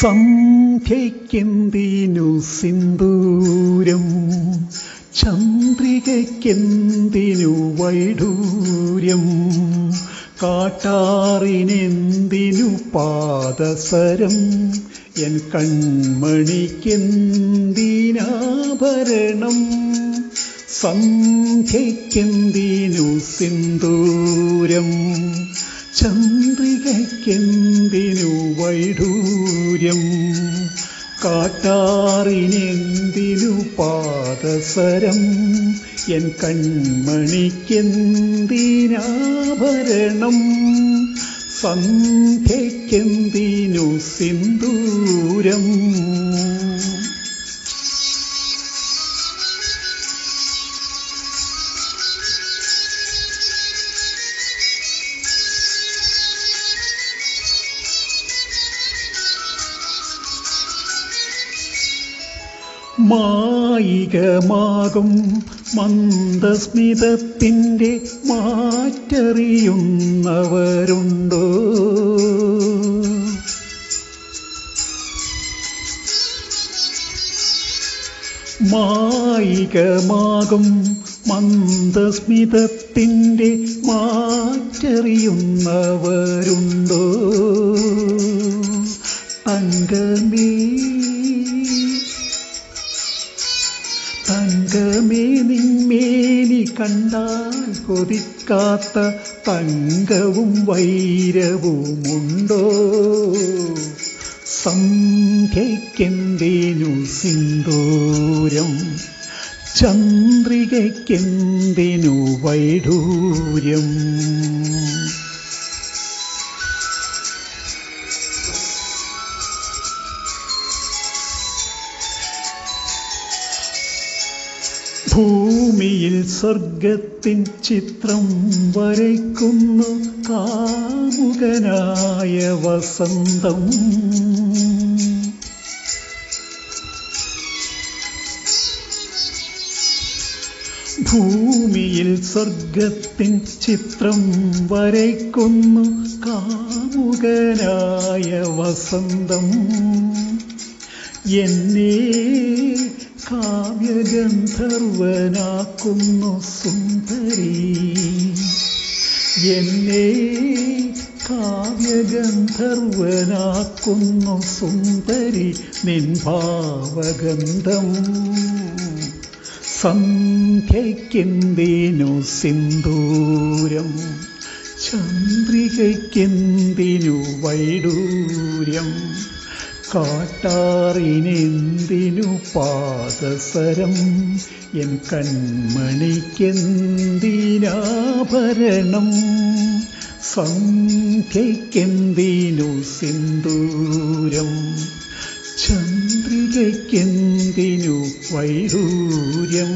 സന്ധ്യയ്ക്കെന്തിനു സിന്ദൂരം? ചന്ദ്രികയ്ക്കെന്തിനു വൈഡൂര്യം? കാട്ടാറിനെന്തിനു പാദസരം? N കൺമണിക്കെന്തിനാഭരണം? സന്ധ്യയ്ക്കെന്തിനു സിന്ദൂരം? ചന്ദ്രികയ്ക്കെന്തിനു വൈഡൂര്യം കാട്ടാറിനെന്തിനു പാദസരം? N കൺമണിക്കെന്തിനാഭരണം? സന്ധ്യയ്ക്കെന്തിനു സിന്ദൂരം? മായികമാകും മന്ദസ്മിതത്തിന്റെ മാറ്ററിയുന്നവരുണ്ടോ? മായികമാകും മന്ദസ്മിതത്തിന്റെ മാറ്ററിയുന്നവരുണ്ടോ? തങ്കമേ നിന്മേനി കണ്ടാൽ കൊതിക്കാത്ത തങ്കവും വൈരവുമുണ്ടോ? സന്ധ്യയ്ക്കെന്തേനു സിന്ദൂരം? ചന്ദ്രികയ്ക്കെന്തിനു വൈഡൂര്യം? ഭൂമിയിൽ സ്വർഗത്തിൻ ചിത്രം വരയ്ക്കുന്നു കാമുകനായ വസന്തം. ഭൂമിയിൽ സ്വർഗത്തിൻ ചിത്രം വരയ്ക്കുന്നു കാമുകനായ വസന്തം. എന്നെ കാവ്യഗന്ധർവനാക്കുന്നു സുന്ദരി. എന്നെ കാവ്യഗന്ധർവനാക്കുന്നു സുന്ദരി നിൻ ഭാവഗന്ധം സിന്ദൂരം? ചന്ദ്രികയ്ക്കെന്തിനു വൈഡൂര്യം? കാട്ടാറിനെന്തിനു പാദസരം? എൻ കൺമണിക്കെന്തിനാഭരണം? സന്ധ്യയ്ക്കെന്തിനു സിന്ദൂരം? ചന്ദ്രികയ്ക്കെന്തിനു വൈഡൂര്യം?